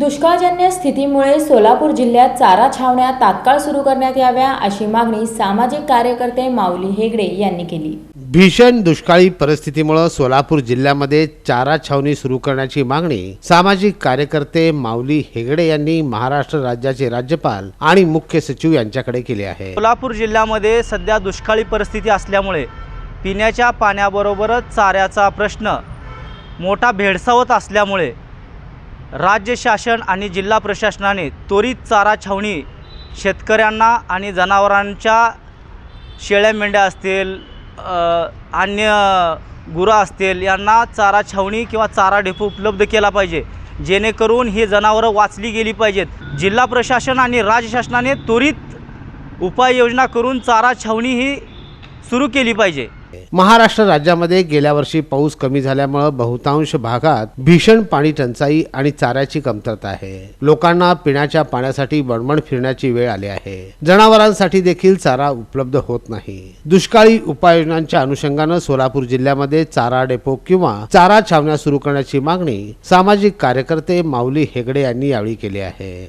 दुष्काळजन्य स्थितीमुळे सोलापूर जिल्ह्यात चारा छावण्या तात्काळ सुरू करण्यात याव्या अशी मागणी सामाजिक कार्यकर्ते माऊली हेगडे यांनी केली. भीषण दुष्काळी परिस्थितीमुळे सोलापूर जिल्ह्यामध्ये चारा छावणी सुरू करण्याची मागणी सामाजिक कार्यकर्ते माऊली हेगडे यांनी महाराष्ट्र राज्याचे राज्यपाल आणि मुख्य सचिव यांच्याकडे केली आहे. सोलापूर जिल्ह्यामध्ये सध्या दुष्काळी परिस्थिती असल्यामुळे पिण्याच्या पाण्याबरोबरच चाऱ्याचा प्रश्न मोठा भेडसावत असल्यामुळे राज्य शासन आणि जिल्हा प्रशासनाने त्वरित चारा छावणी शेतकऱ्यांना आणि जनावरांच्या शेळ्या मेंढ्या असतील अन्य गुरं असतील यांना चारा छावणी किंवा चारा डेपो उपलब्ध केला पाहिजे. जेणेकरून ही जनावरं वाचली गेली पाहिजेत. जिल्हा प्रशासन आणि राज्य शासनाने त्वरित उपाययोजना करून चारा छावणी ही सुरू केली पाहिजे. महाराष्ट्र राज्यामध्ये गेल्या वर्षी पाऊस कमी झाल्यामुळे बहुतांश भागात भीषण पाणी टंचाई आणि चाऱ्याची कमतरता आहे. लोकांना पिण्याच्या पाण्यासाठी वणवण फिरण्याची वेळ आली आहे. जनावरांसाठी देखील चारा उपलब्ध होत नाही. दुष्काळी उपाययोजनांच्या अनुषंगानं सोलापूर जिल्ह्यामध्ये चारा डेपो किंवा चारा छावण्या सुरू करण्याची मागणी सामाजिक कार्यकर्ते माऊली हेगडे यांनी यावेळी केली आहे.